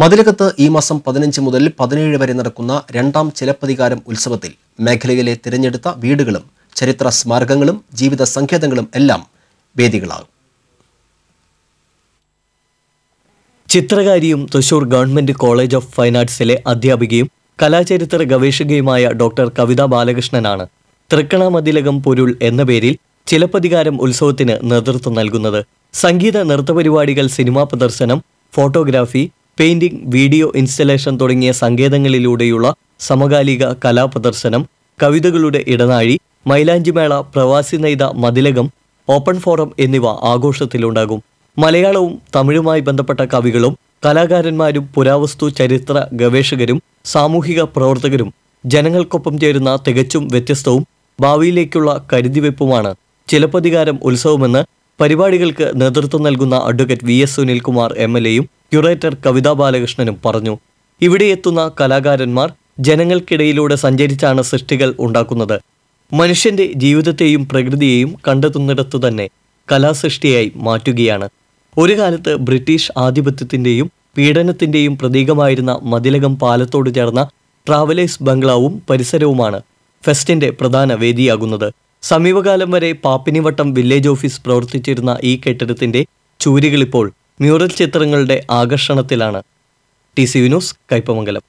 മതിലകത്ത് ഈ മാസം പതിനഞ്ച് മുതൽ പതിനേഴ് വരെ നടക്കുന്ന രണ്ടാം ചിലപ്പതികാരം ഉത്സവത്തിൽ മേഖലയിലെ തിരഞ്ഞെടുത്ത വീടുകളും ചരിത്ര സ്മാരകങ്ങളും ജീവിത സങ്കേതങ്ങളും എല്ലാം വേദികളാകും. ചിത്രകാരിയും Thrissur government college of fine ആർട്സിലെ അധ്യാപികയും കലാചരിത്ര ഗവേഷകയുമായ ഡോക്ടർ കവിതാ ബാലകൃഷ്ണനാണ് തൃക്കണ മതിലകം പൊരുൾ എന്ന പേരിൽ ചിലപ്പതികാരം ഉത്സവത്തിന് നേതൃത്വം നൽകുന്നത്. സംഗീത നൃത്തപരിപാടികൾ സിനിമാ പ്രദർശനം ഫോട്ടോഗ്രാഫി പെയിന്റിംഗ് വീഡിയോ ഇൻസ്റ്റലേഷൻ തുടങ്ങിയ സങ്കേതങ്ങളിലൂടെയുള്ള സമകാലിക കലാപ്രദർശനം കവിതകളുടെ ഇടനാഴി മൈലാഞ്ചിമേള പ്രവാസി നെയ്ത മതിലകം ഓപ്പൺ ഫോറം എന്നിവ ആഘോഷത്തിലുണ്ടാകും. മലയാളവും തമിഴുമായി ബന്ധപ്പെട്ട കവികളും കലാകാരന്മാരും പുരാവസ്തു ചരിത്ര ഗവേഷകരും സാമൂഹിക പ്രവർത്തകരും ജനങ്ങൾക്കൊപ്പം ചേരുന്ന തികച്ചും വ്യത്യസ്തവും ഭാവിയിലേക്കുള്ള കരുതിവെപ്പുമാണ് ചിലപ്പതികാരം ഉത്സവമെന്ന് പരിപാടികൾക്ക് നേതൃത്വം നൽകുന്ന advocate V S Sunilkumar M L എയും ക്യൂറേറ്റർ കവിതാ ബാലകൃഷ്ണനും പറഞ്ഞു ഇവിടെ എത്തുന്ന കലാകാരന്മാർ ജനങ്ങൾക്കിടയിലൂടെ സഞ്ചരിച്ചാണ് സൃഷ്ടികൾ ഉണ്ടാക്കുന്നത്. മനുഷ്യന്റെ ജീവിതത്തെയും പ്രകൃതിയെയും കണ്ടെത്തുന്നിടത്തു തന്നെ കലാസൃഷ്ടിയായി മാറ്റുകയാണ്. ഒരു കാലത്ത് ബ്രിട്ടീഷ് ആധിപത്യത്തിന്റെയും പീഡനത്തിന്റെയും പ്രതീകമായിരുന്ന മതിലകം പാലത്തോട് ചേർന്ന ട്രാവലേഴ്സ് ബംഗ്ലാവും പരിസരവുമാണ് ഫെസ്റ്റിന്റെ പ്രധാന വേദിയാകുന്നത്. സമീപകാലം വരെ പാപ്പിനിവട്ടം വില്ലേജ് ഓഫീസ് പ്രവർത്തിച്ചിരുന്ന ഈ കെട്ടിടത്തിന്റെ ചൂരികളിപ്പോൾ മ്യൂറൽ ചിത്രങ്ങളുടെ ആകർഷണത്തിലാണ്. T C Vinus Kaipamangalam